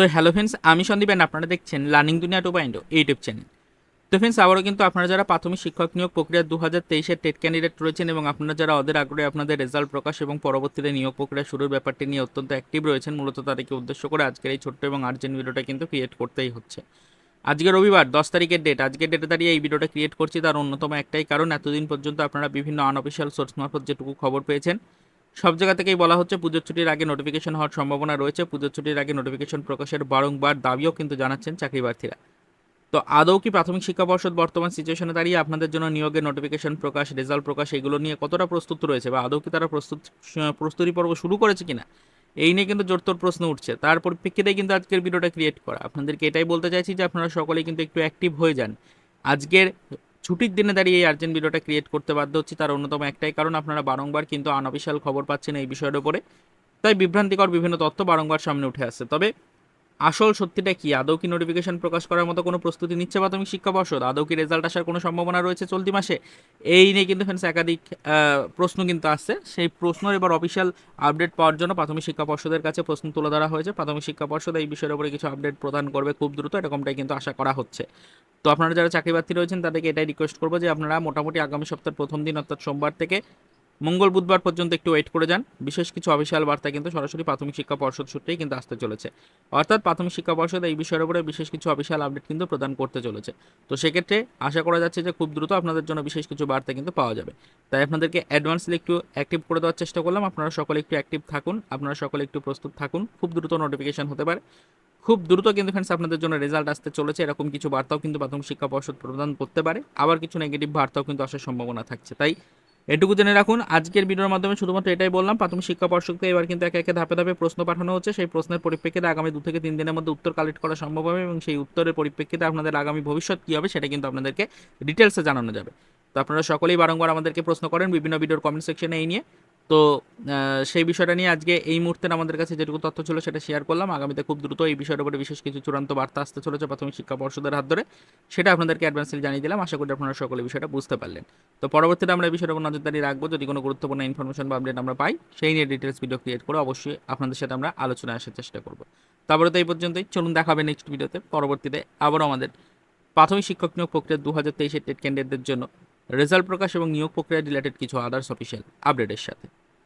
তো hello friends আমি Sandeep and আপনারা দেখছেন learning Duniya two point YouTube channel তো ফ্রেন্ডস আবারও কিন্তু আপনারা যারা প্রাথমিক শিক্ষক নিয়োগ প্রক্রিয়া দু হাজার তেইশের টেট ক্যান্ডিডেট রয়েছেন এবং আপনারা যারা ওদের আগ্রহে আপনাদের রেজাল্ট প্রকাশ এবং পরবর্তীতে নিয়োগ প্রক্রিয়া শুরুর ব্যাপারটি নিয়ে অত্যন্ত অ্যাক্টিভ রয়েছেন, মূলত তাদেরকে উদ্দেশ্য করে আজকের এই ছোট্ট এবং আর্জেন্ট ভিডিওটা কিন্তু ক্রিয়েট করতেই হচ্ছে। আজকে রবিবার, দশ তারিখের ডেট আজকের ডেটে দাঁড়িয়ে এই ভিডিওটা ক্রিয়েট করছি তার অন্যতম একটাই কারণ, এতদিন পর্যন্ত আপনারা বিভিন্ন আনঅফিসিয়াল সোর্স মারফত যেটুকু খবর পেয়েছেন সব জায়গা থেকেই বলা হচ্ছে পুজোর ছুটির আগে নোটিফিকেশন হওয়ার সম্ভাবনা রয়েছে। পুজোর ছুটির আগে নোটিফিকেশন প্রকাশের বারংবার দাবিও কিন্তু জানাচ্ছেন চাকরি প্রার্থীরা তো আদৌ কি প্রাথমিক শিক্ষা পর্ষদ বর্তমান সিচুয়েশনে দাঁড়িয়ে আপনাদের জন্য নিয়োগের নোটিফিকেশন প্রকাশ রেজাল্ট প্রকাশ, এগুলো নিয়ে কতটা প্রস্তুত রয়েছে বা আদৌ কি তারা প্রস্তুত প্রস্তুতি পর্ব শুরু করেছে কিনা? এই নিয়ে কিন্তু জোরতোর প্রশ্ন উঠছে। তার পরিপ্রেক্ষিতেই কিন্তু আজকের ভিডিওটা ক্রিয়েট করা। আপনাদেরকে এটাই বলতে চাইছি যে আপনারা সকলেই কিন্তু একটু অ্যাক্টিভ হয়ে যান। আজকের ছুটির দিনে দাঁড়িয়ে এই আর্জেন্ট ভিডিওটা ক্রিয়েট করতে বাধ্য হচ্ছি তার অন্যতম একটাই কারণ আপনারা বারংবার কিন্তু আনঅফিসিয়াল খবর পাচ্ছেন এই বিষয়ের উপরে। তাই বিভ্রান্তিকর বিভিন্ন তথ্য বারংবার সামনে উঠে আসছে। তবে আসল সত্যিটা কি? আদৌ কি নোটিফিকেশন প্রকাশ করার মতো কোনো প্রস্তুতি নিচ্ছে প্রাথমিক শিক্ষা পর্ষদ? আদৌ কি রেজাল্ট আসার কোনো সম্ভাবনা রয়েছে চলতি মাসে? এই নিয়ে কিন্তু ফ্রেন্ডস একাধিক প্রশ্ন কিন্তু আসছে। সেই প্রশ্নের এবার অফিসিয়াল আপডেট পাওয়ার জন্য প্রাথমিক শিক্ষা পর্ষদের কাছে প্রশ্ন তুলে ধরা হয়েছে। প্রাথমিক শিক্ষা পর্ষদ এই বিষয়ের উপরে কিছু আপডেট প্রদান করবে খুব দ্রুত, এরকমটাই কিন্তু আশা করা হচ্ছে। তো আপনারা যারা চাকরি প্রার্থী রয়েছেন, তাদেরকে এটাই রিকোয়েস্ট করব যে আপনারা মোটামুটি আগামী সপ্তাহের প্রথম দিন, অর্থাৎ সোমবার থেকে মঙ্গল বুধবার পর্যন্ত একটু ওয়েট করে যান। বিশেষ কিছু অফিসিয়াল বার্তা কিন্তু সরাসরি প্রাথমিক শিক্ষা পর্ষদ সূত্রেই কিন্তু আসতে চলেছে। অর্থাৎ প্রাথমিক শিক্ষা পর্ষদ এই বিষয়ের উপরে বিশেষ কিছু অফিসিয়াল আপডেট কিন্তু প্রদান করতে চলেছে। তো সেক্ষেত্রে আশা করা যাচ্ছে যে খুব দ্রুত আপনাদের জন্য বিশেষ কিছু বার্তা কিন্তু পাওয়া যাবে। তাই আপনাদেরকে অ্যাডভান্সলি একটু অ্যাক্টিভ করে দেওয়ার চেষ্টা করলাম। আপনারা সকলে একটু অ্যাক্টিভ থাকুন। আপনারা সকলে একটু প্রস্তুত থাকুন। খুব দ্রুত নোটিফিকেশন হতে পারে। খুব দ্রুত কিন্তু ফ্রেন্ডস আপনাদের জন্য রেজাল্ট আসতে চলেছে। এরকম কিছু বার্তাও কিন্তু প্রাথমিক শিক্ষা পর্ষদ প্রদান করতে পারে। আবার কিছু নেগেটিভ বার্তাও কিন্তু আসার সম্ভাবনা থাকছে। তাই এটুকু জেনে রাখুন, আজকের ভিডিওর মাধ্যমে শুধুমাত্র এটাই বললাম। প্রাথমিক শিক্ষা পর্ষদকে এবার কিন্তু একে একে ধাপে ধাপে প্রশ্ন পাঠানো হচ্ছে। সেই প্রশ্নের পরিপ্রেক্ষিতে আগামী দু থেকে তিন দিনের মধ্যে উত্তর কালেক্ট করা সম্ভব হবে এবং সেই উত্তরের পরিপ্রেক্ষিতে আপনাদের আগামী ভবিষ্যৎ কী হবে সেটা কিন্তু আপনাদেরকে ডিটেলসে জানানো যাবে। তো আপনারা সকলেই বারংবার আমাদেরকে প্রশ্ন করেন বিভিন্ন ভিডিওর কমেন্ট সেকশনে এই নিয়ে। তো সেই বিষয়টা নিয়ে আজকে এই মুহূর্তে আমাদের কাছে যেটুকু তথ্য ছিল সেটা শেয়ার করলাম। আগামীতে খুব দ্রুত এই বিষয়ের উপরে বিশেষ কিছু চূড়ান্ত বার্তা আসতে চলেছে প্রাথমিক শিক্ষা পর্ষদের হাত ধরে। সেটা আপনাদেরকে অ্যাডভান্সলি জানিয়ে দিলাম। আশা করি আপনারা সকলে বিষয়টা বুঝতে পারলেন। তো পরবর্তীতে আমরা এই বিষয়ের উপর নজরদারি রাখব। যদি কোনো গুরুত্বপূর্ণ ইনফরমেশন বা আপডেট আমরা পাই, সেই নিয়ে ডিটেলস ভিডিও ক্রিয়েট করে অবশ্যই আপনাদের সাথে আমরা আলোচনায় আসার চেষ্টা করব। তারপরে তো এই পর্যন্তই। চলুন দেখাবে নেক্সট ভিডিওতে পরবর্তীতে আবারও আমাদের প্রাথমিক শিক্ষক নিয়োগ প্রক্রিয়া দু হাজার তেইশের টেট ক্যান্ডিডেটদের জন্য রেজাল্ট প্রকাশ এবং নিয়োগ প্রক্রিয়া রিলেটেড কিছু আদার্স অফিসিয়াল আপডেটের সাথে।